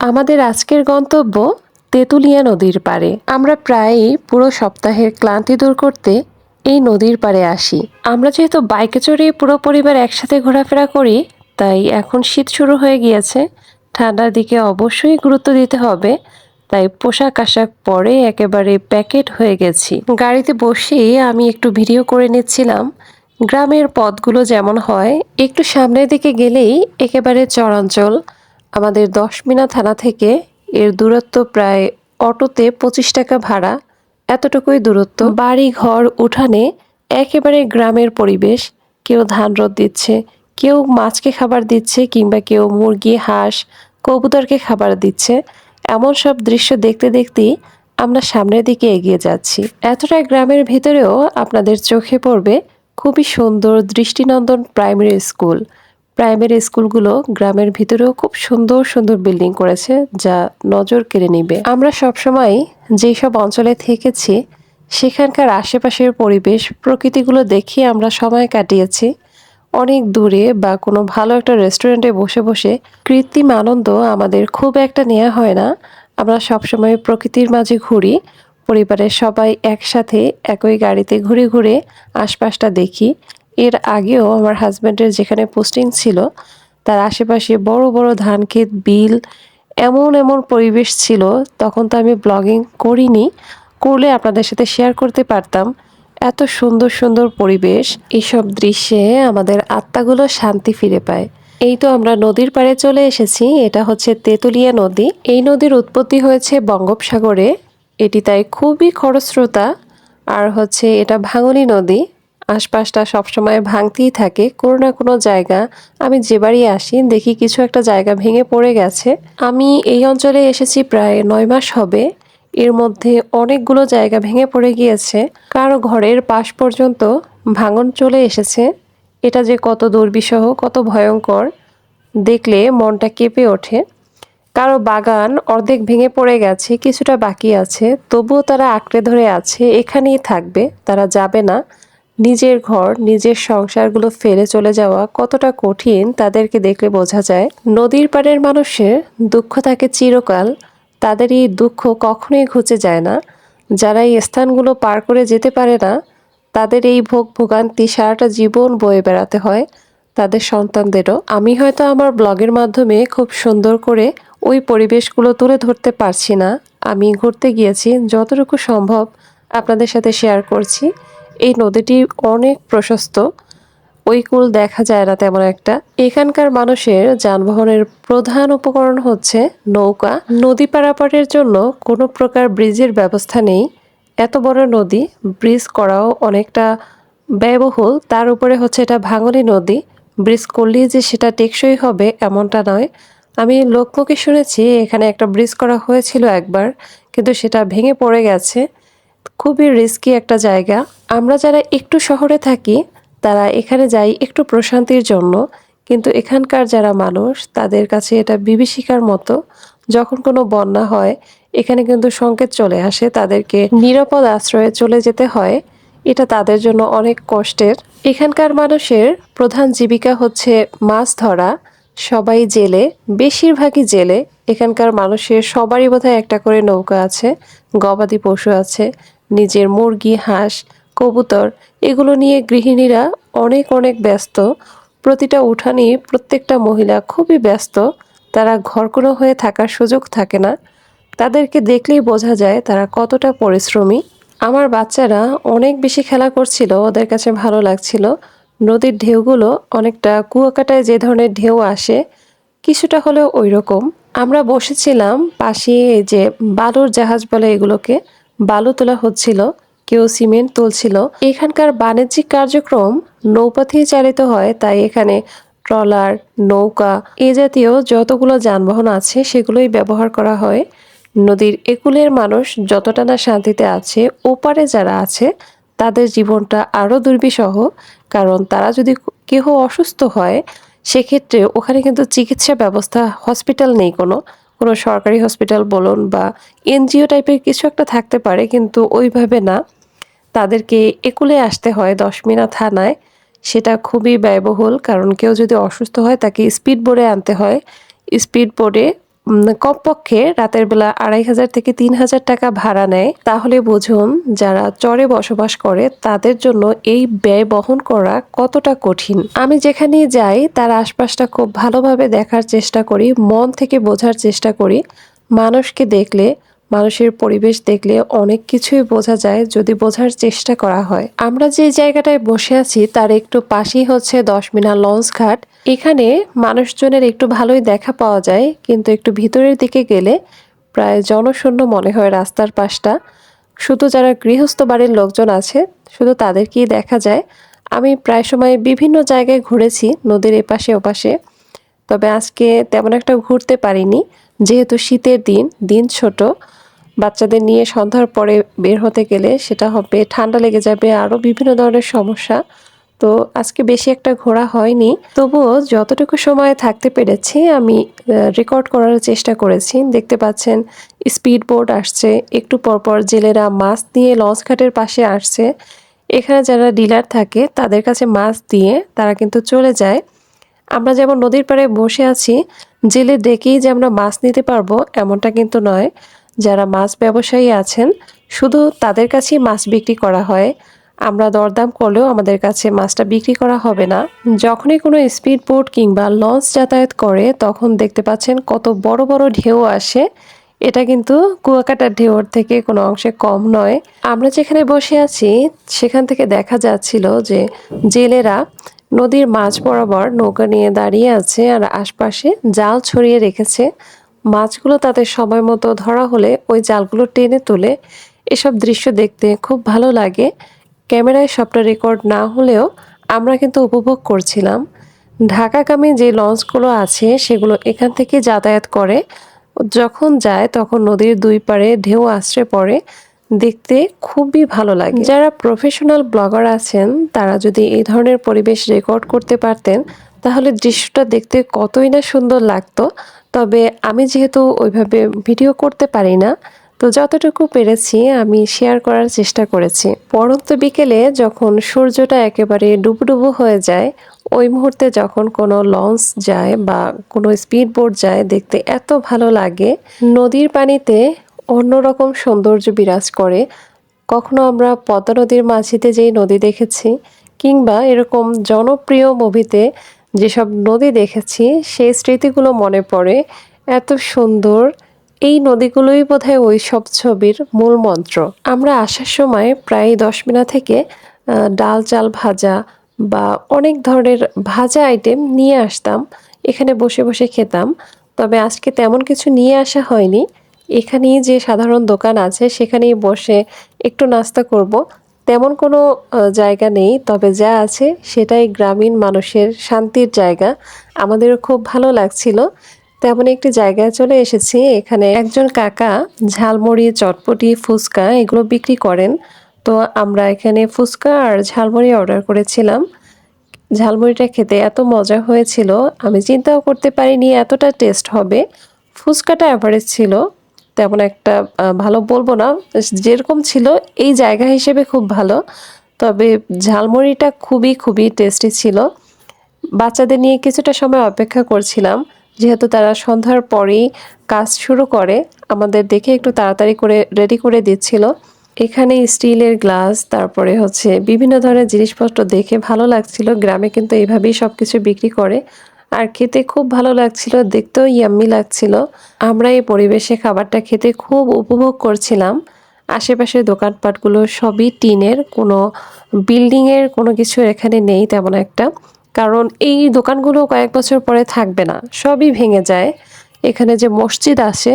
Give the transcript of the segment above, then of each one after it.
আমাদের আজকের গন্তব্য তেঁতুলিয়া নদীর পাড়ে। আমরা প্রায়ই পুরো সপ্তাহের ক্লান্তি দূর করতে এই নদীর পাড়ে আসি। আমরা যেহেতু বাইকে চড়ে পুরো পরিবার একসাথে ঘোরাফেরা করি, তাই এখন শীত শুরু হয়ে গিয়েছে। ঠান্ডার দিকে অবশ্যই গুরুত্ব দিতে হবে, তাই পোশাক আশাক পরে একেবারে প্যাকেট হয়ে গেছি। গাড়িতে বসেই আমি একটু ভিডিও করে নিচ্ছিলাম। গ্রামের পথগুলো যেমন হয়, একটু সামনের দিকে গেলেই একেবারে চরাঞ্চল। আমাদের দশ মিনা থানা থেকে এর দূরত্ব প্রায় অটোতে পঁচিশ টাকা ভাড়া, এতটুকুই দূরত্ব। বাড়ি ঘর উঠানে একেবারে গ্রামের পরিবেশ। কেউ ধান রোদ দিচ্ছে, কেউ মাছকে খাবার দিচ্ছে কিংবা কেউ মুরগি, হাঁস, কবুতরকে খাবার দিচ্ছে। এমন সব দৃশ্য দেখতে দেখতেই আমরা সামনের দিকে এগিয়ে যাচ্ছি। এতটা গ্রামের ভিতরেও আপনাদের চোখে পড়বে খুবই সুন্দর দৃষ্টিনন্দন প্রাইমারি স্কুল। প্রাইমারি স্কুলগুলো গ্রামের ভিতরেও খুব সুন্দর সুন্দর বিল্ডিং করেছে, যা নজর কেড়ে নিবে। আমরা সবসময় যেই সব অঞ্চলে থেকেছি, সেখানকার আশেপাশের পরিবেশ, প্রকৃতিগুলো দেখে আমরা সময় কাটিয়েছি। অনেক দূরে বা কোনো ভালো একটা রেস্টুরেন্টে বসে বসে কৃত্রিম আনন্দ আমাদের খুব একটা নেওয়া হয় না। আমরা সবসময় প্রকৃতির মাঝে ঘুরি, পরিবারের সবাই একসাথে একই গাড়িতে ঘুরে ঘুরে আশপাশটা দেখি। এর আগেও আমার হাজব্যান্ডের যেখানে পোস্টিং ছিল, তার আশেপাশে বড় বড় ধান ক্ষেত, বিল, এমন এমন পরিবেশ ছিল। তখন তো আমি ব্লগিং করিনি, করলে আপনাদের সাথে শেয়ার করতে পারতাম। এত সুন্দর সুন্দর পরিবেশ, এসব দৃশ্যে আমাদের আত্মাগুলো শান্তি ফিরে পায়। এই তো আমরা নদীর পাড়ে চলে এসেছি, এটা হচ্ছে তেঁতুলিয়া নদী। এই নদীর উৎপত্তি হয়েছে বঙ্গোপসাগরে, এটি তাই খুবই খরস্রোতা। আর হচ্ছে এটা ভাঙনি নদী। আশপাশটা সবসময় ভাঙতেই থাকে। কোনো না কোনো জায়গা আমি যে বাড়ি আসি, দেখি কিছু একটা জায়গা ভেঙে পড়ে গেছে। আমি এই অঞ্চলে এসেছি প্রায় নয় মাস হবে। এর মধ্যে অনেকগুলো জায়গা ভেঙে পড়ে গিয়েছে। কারও ঘরের পাশ পর্যন্ত ভাঙন চলে এসেছে। এটা যে কত দুর্বিষহ, কত ভয়ঙ্কর, দেখলে মনটা কেঁপে ওঠে। কারও বাগান অর্ধেক ভেঙে পড়ে গেছে, কিছুটা বাকি আছে। তবুও তারা আঁকড়ে ধরে আছে, এখানেই থাকবে, তারা যাবে না। নিজের ঘর, নিজের সংসারগুলো ফেলে চলে যাওয়া কতটা কঠিন তাদেরকে দেখলে বোঝা যায়। নদীর পাড়ের মানুষের দুঃখ থাকে চিরকাল তাদের এই দুঃখ কখনোই ঘুচে যায় না। যারা এই স্থানগুলো পার করে যেতে পারে না, তাদের এই ভোগ ভোগান্তি সারাটা জীবন বয়ে বেড়াতে হয়। তাদের সন্তানদেরও। আমি হয়তো আমার ব্লগের মাধ্যমে খুব সুন্দর করে ওই পরিবেশগুলো তুলে ধরতে পারছি না। আমি ঘুরতে গিয়েছি, যতটুকু সম্ভব আপনাদের সাথে শেয়ার করছি। এই নদীটি অনেক প্রশস্ত। ওই কুল দেখা যায় না তেমন একটা। এখানকার মানুষের যানবাহনের প্রধান উপকরণ হচ্ছে নৌকা। নদী পারাপারের জন্য কোনো প্রকার ব্রিজের ব্যবস্থা নেই। এত বড় নদী, ব্রিজ করাও অনেকটা ব্যয়বহুল। তার উপরে হচ্ছে এটা ভাঙলি নদী। ব্রিজ করলেই যে সেটা টেকসই হবে এমনটা নয়। আমি লোকমুখে শুনেছি, এখানে একটা ব্রিজ করা হয়েছিল একবার, কিন্তু সেটা ভেঙে পড়ে গেছে। খুবই রিস্কি একটা জায়গা। আমরা যারা একটু শহরে থাকি, তারা এখানে যাই একটু প্রশান্তির জন্য। কিন্তু এখানকার যারা মানুষ, তাদের কাছে এটা বিভীষিকার মতো। যখন কোনো বন্যা হয়, এখানে কিন্তু সংকেত চলে আসে, তাদেরকে নিরাপদ আশ্রয়ে চলে যেতে হয়। এটা তাদের জন্য অনেক কষ্টের। এখানকার মানুষের প্রধান জীবিকা হচ্ছে মাছ ধরা। সবাই জেলে, বেশিরভাগই জেলে। এখানকার মানুষের সবারই বোধহয় একটা করে নৌকা আছে, গবাদি পশু আছে। নিজের মুরগি, হাঁস, কবুতর এগুলো নিয়ে গৃহিণীরা অনেক অনেক ব্যস্ত। প্রতিটা উঠানেই প্রত্যেকটা মহিলা খুবই ব্যস্ত। তারা ঘরকুনো হয়ে থাকার সুযোগ থাকে না। তাদেরকে দেখলেই বোঝা যায় তারা কতটা পরিশ্রমী। আমার বাচ্চারা অনেক বেশি খেলা করছিল, ওদের কাছে ভালো লাগছিল। নদীর ঢেউগুলো অনেকটা কুয়াকাটায় যে ধরনের ঢেউ আসে, কিছুটা হলেও ওই রকম আমরা বসেছিলাম পাশে যে বালুর জাহাজ বলে এগুলোকে বালু তোলা হচ্ছিল, কেউ সিমেন্ট তুলছিল। এখানকার বাণিজ্যিক কার্যক্রম নৌপথেই চালিত হয়, তাই এখানে ট্রলার, নৌকা এ জাতীয় যতগুলো যানবাহন আছে সেগুলোই ব্যবহার করা হয়। নদীর একুলের মানুষ যতটা না শান্তিতে আছে, ওপারে যারা আছে, তাদের জীবনটা আরও দুর্বিষহ। কারণ তারা যদি কেহ অসুস্থ হয়, সেক্ষেত্রে ওখানে কিন্তু চিকিৎসা ব্যবস্থা, হসপিটাল নেই কোনো। কোনো সরকারি হসপিটাল বলুন বা এনজিও টাইপের কিছু একটা থাকতে পারে, কিন্তু ওইভাবে না। তাদেরকে একুলে আসতে হয় দশমিনা থানায়। সেটা খুবই ব্যয়বহুল, কারণ কেউ যদি অসুস্থ হয় তাকে স্পিড বোর্ডে আনতে হয়। স্পিড বোর্ডে কমপক্ষে রাতের বেলা আড়াই হাজার থেকে তিন হাজার টাকা ভাড়া নেয়। তাহলে বুঝুন, যারা চরে বসবাস করে, তাদের জন্য এই ব্যয় বহন করা কতটা কঠিন? আমি যেখানে যাই, তার আশপাশটা খুব ভালোভাবে দেখার চেষ্টা করি, মন থেকে বোঝার চেষ্টা করি। মানুষকে দেখলে, মানুষের পরিবেশ দেখলে অনেক কিছুই বোঝা যায় যদি বোঝার চেষ্টা করা হয়। আমরা যে জায়গাটায় বসে আছি, তার একটু পাশেই হচ্ছে দশ মিনার লঞ্চ ঘাট এখানে মানুষজনের একটু ভালোই দেখা পাওয়া যায়, কিন্তু একটু ভিতরের দিকে গেলে প্রায় জনশূন্য মনে হয় রাস্তার পাশটা। শুধু যারা গৃহস্থ বাড়ির লোকজন আছে, শুধু তাদেরকেই দেখা যায়। আমি প্রায় সময় বিভিন্ন জায়গায় ঘুরেছি, নদীর এপাশে ওপাশে। তবে আজকে তেমন একটা ঘুরতে পারিনি, যেহেতু শীতের দিন দিন ছোট। বাচ্চাদের নিয়ে সন্ধ্যার পরে বের হতে গেলে সেটা হবে, ঠান্ডা লেগে যাবে, আরও বিভিন্ন ধরনের সমস্যা। তো আজকে বেশি একটা ঘোরা হয়নি। তবুও যতটুকু সময় থাকতে পেরেছি, আমি রেকর্ড করার চেষ্টা করেছি। দেখতে পাচ্ছেন স্পিড বোট আসছে। একটু পরপর জেলেরা মাছ নিয়ে লঞ্চ ঘাটের পাশে আসছে। এখানে যারা ডিলার থাকে, তাদের কাছে মাছ দিয়ে তারা কিন্তু চলে যায়। আমরা যেমন নদীর পাড়ে বসে আছি, জেলে ডেকেই যে আমরা মাছ নিতে পারব এমনটা কিন্তু নয়। যারা মাছ ব্যবসায়ী আছেন, শুধু তাদের কাছেই মাছ বিক্রি করা হয়। আমরা দরদাম করলেও আমাদের কাছে মাছটা বিক্রি করা হবে না। যখনই কোনো স্পিড বোট কিংবা লঞ্চ যাতায়াত করে, তখন দেখতে পাচ্ছেন কত বড় বড় ঢেউ আসে। এটা কিন্তু কুয়াকাটার ঢেউর থেকে কোনো অংশে কম নয়। আমরা যেখানে বসে আছি, সেখান থেকে দেখা যাচ্ছিল যে জেলেরা নদীর মাঝ বরাবর নৌকা নিয়ে দাঁড়িয়ে আছে আর আশপাশে জাল ছড়িয়ে রেখেছে। মাছগুলো তাদের সময় মতো ধরা হলে ওই জালগুলো টেনে তুলে এসব দৃশ্য দেখতে খুব ভালো লাগে। ক্যামেরায় সবটা রেকর্ড না হলেও আমরা কিন্তু উপভোগ করছিলাম। ঢাকাগামী যে লঞ্চগুলো আছে, সেগুলো এখান থেকে যাতায়াত করে। যখন যায়, তখন নদীর দুই পারে ঢেউ আশ্রে পড়ে। দেখতে খুবই ভালো লাগে। যারা প্রফেশনাল ব্লগার আছেন, তারা যদি এই ধরনের পরিবেশ রেকর্ড করতে পারতেন, তাহলে দৃশ্যটা দেখতে কতই না সুন্দর লাগতো। তবে আমি যেহেতু ওইভাবে ভিডিও করতে পারি না তো যতটুকু পেরেছি, আমি শেয়ার করার চেষ্টা করেছি। পরন্ত বিকেলে যখন সূর্যটা একেবারে ডুবুডুবু হয়ে যায়, ওই মুহূর্তে যখন কোনো লঞ্চ যায় বা কোনো স্পিড বোট যায়, দেখতে এত ভালো লাগে, নদীর পানিতে অন্যরকম সৌন্দর্য বিরাজ করে। কখনো আমরা পদ্মা নদীর মাঝিতে যেই নদী দেখেছি, কিংবা এরকম জনপ্রিয় মুভিতে যেসব নদী দেখেছি, সেই স্মৃতিগুলো মনে পড়ে। এত সুন্দর এই নদীগুলোই বোধহয় ওই সব ছবির মূল মন্ত্র। আমরা আসার সময় প্রায় দশ মিনা থেকে ডাল চাল ভাজা বা অনেক ধরনের ভাজা আইটেম নিয়ে আসতাম। এখানে বসে বসে খেতাম। তবে আজকে তেমন কিছু নিয়ে আসা হয়নি। এখানেই যে সাধারণ দোকান আছে, সেখানেই বসে একটু নাস্তা করব। তেমন কোনো জায়গা নেই। তবে যা আছে, সেটাই গ্রামীণ মানুষের শান্তির জায়গা। আমাদেরও খুব ভালো লাগছিল। তেমন একটি জায়গায় চলে এসেছি। এখানে একজন কাকা ঝালমুড়ি, চটপটি, ফুচকা এগুলো বিক্রি করেন। তো আমরা এখানে ফুচকা আর ঝালমুড়ি অর্ডার করেছিলাম। ঝালমুড়িটা খেতে এত মজা হয়েছিল, আমি চিন্তাও করতে পারিনি এতটা টেস্ট হবে। ফুচকাটা অ্যাভারেজ ছিল, তেমন একটা ভালো বলব না, যেরকম ছিল এই জায়গা হিসেবে খুব ভালো। তবে ঝালমুড়িটা খুবই খুবই টেস্টি ছিল। বাচ্চাদের নিয়ে কিছুটা সময় অপেক্ষা করছিলাম। যেহেতু তারা সন্ধ্যার পরেই কাজ শুরু করে, আমাদের দেখে একটু তাড়াতাড়ি করে রেডি করে দিচ্ছিল। এখানে স্টিলের গ্লাস, তারপরে হচ্ছে বিভিন্ন ধরনের জিনিসপত্র দেখে ভালো লাগছিল। গ্রামে কিন্তু এভাবেই সব কিছু বিক্রি করে। আর খেতে খুব ভালো লাগছিল, দেখতেও ইয়াম্মি লাগছিল। আমরা এই পরিবেশে খাবারটা খেতে খুব উপভোগ করছিলাম। আশেপাশের দোকানপাটগুলো সবই টিনের, কোনো বিল্ডিংয়ের কোনো কিছু এখানে নেই তেমন একটা। কারণ এই দোকানগুলো কয়েক বছর পরে থাকবে না, সবই ভেঙে যায়। এখানে যে মসজিদ আছে,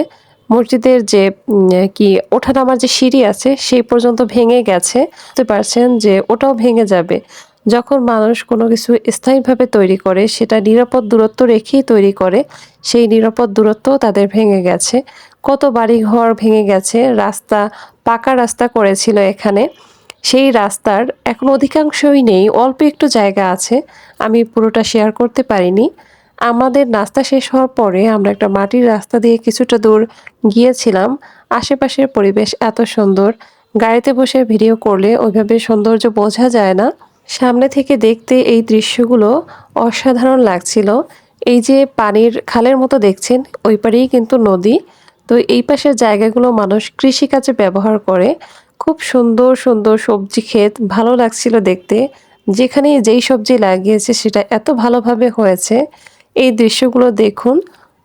মসজিদের যে কি ওঠানামার যে সিঁড়ি আছে, সেই পর্যন্ত ভেঙে গেছে। বুঝতে পারছেন যে ওটাও ভেঙে যাবে। যখন মানুষ কোনো কিছু স্থায়ীভাবে তৈরি করে, সেটা নিরাপদ দূরত্ব রেখেই তৈরি করে, সেই নিরাপদ দূরত্ব তাদের ভেঙে গেছে। কত বাড়ি ঘর ভেঙে গেছে, রাস্তা, পাকা রাস্তা করেছিল এখানে। সেই রাস্তার এখন অধিকাংশই নেই, অল্প একটু জায়গা আছে, আমি পুরোটা শেয়ার করতে পারিনি। আমাদের নাস্তা শেষ হওয়ার পরে আমরা একটা মাটির রাস্তা দিয়ে কিছুটা দূর গিয়েছিলাম। আশেপাশের পরিবেশ এত সুন্দর, গাড়িতে বসে ভিডিও করলে ওইভাবে সৌন্দর্য বোঝা যায় না। সামনে থেকে দেখতে এই দৃশ্যগুলো অসাধারণ লাগছিল। এই যে পানির খালের মতো দেখছেন, ওই পারেই কিন্তু নদী। তো এই পাশের জায়গাগুলো মানুষ কৃষিকাজে ব্যবহার করে। খুব সুন্দর সুন্দর সবজি ক্ষেত, ভালো লাগছিল দেখতে। যেখানে যেই সবজি লাগিয়েছে সেটা এত ভালোভাবে হয়েছে। এই দৃশ্যগুলো দেখুন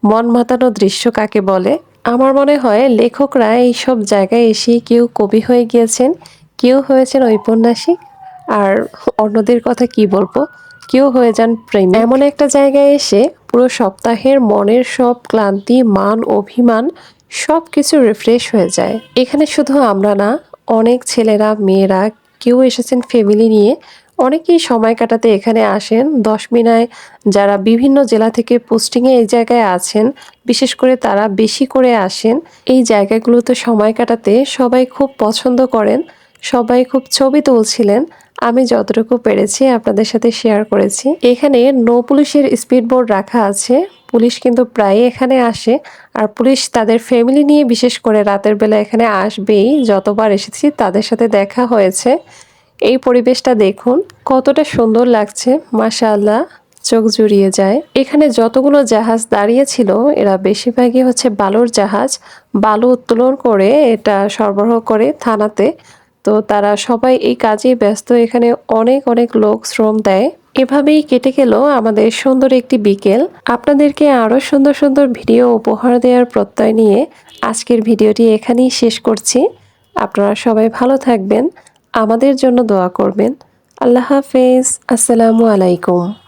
মন মাতানো দৃশ্য কাকে বলে? আমার মনে হয় লেখকরা এই সব জায়গায় এসে কেউ কবি হয়ে গিয়েছেন, কেউ হয়েছেন ঔপন্যাসিক, আর অন্যদের কথা কি বলব? কেউ হয়ে যান প্রেম এমন একটা জায়গায় এসে পুরো সপ্তাহের মনের সব ক্লান্তি, মান, অভিমান সব কিছু রিফ্রেশ হয়ে যায়। এখানে শুধু আমরা না অনেক ছেলেরা, মেয়েরা কেউ এসেছেন ফ্যামিলি নিয়ে। অনেকেই সময় কাটাতে এখানে আসেন। দশ মিনায় যারা বিভিন্ন জেলা থেকে পোস্টিংয়ে এই জায়গায় আছেন, বিশেষ করে তারা বেশি করে আসেন। এই জায়গাগুলোতে সময় কাটাতে সবাই খুব পছন্দ করেন। সবাই খুব ছবি তুলছিলেন। আমি যতটুকু পেরেছি আপনাদের সাথে শেয়ার করেছি। এখানে নো পুলিশের স্পিড বোর্ড রাখা আছে। পুলিশ কিন্তু প্রায় এখানে আসে। আর পুলিশ তাদের ফ্যামিলি নিয়ে, বিশেষ করে রাতের বেলা এখানে আসবেই। যতবার এসেছি তাদের সাথে দেখা হয়েছে। এই পরিবেশটা দেখুন, কতটা সুন্দর লাগছে। মাশাআল্লাহ, চোখ জুড়িয়ে যায়। এখানে যতগুলো জাহাজ দাঁড়িয়ে ছিল, এরা বেশিরভাগই হচ্ছে বালুর জাহাজ। বালু উত্তোলন করে এটা সরবরাহ করে থানাতে। তো তারা সবাই এই কাজেই ব্যস্ত। এখানে অনেক অনেক লোক শ্রম দেয়। এভাবেই কেটে গেল আমাদের সুন্দর একটি বিকেল। আপনাদেরকে আরও সুন্দর সুন্দর ভিডিও উপহার দেওয়ার প্রত্যয় নিয়ে আজকের ভিডিওটি এখানেই শেষ করছি। আপনারা সবাই ভালো থাকবেন, আমাদের জন্য দোয়া করবেন। আল্লাহ হাফেজ। আসসালামু আলাইকুম।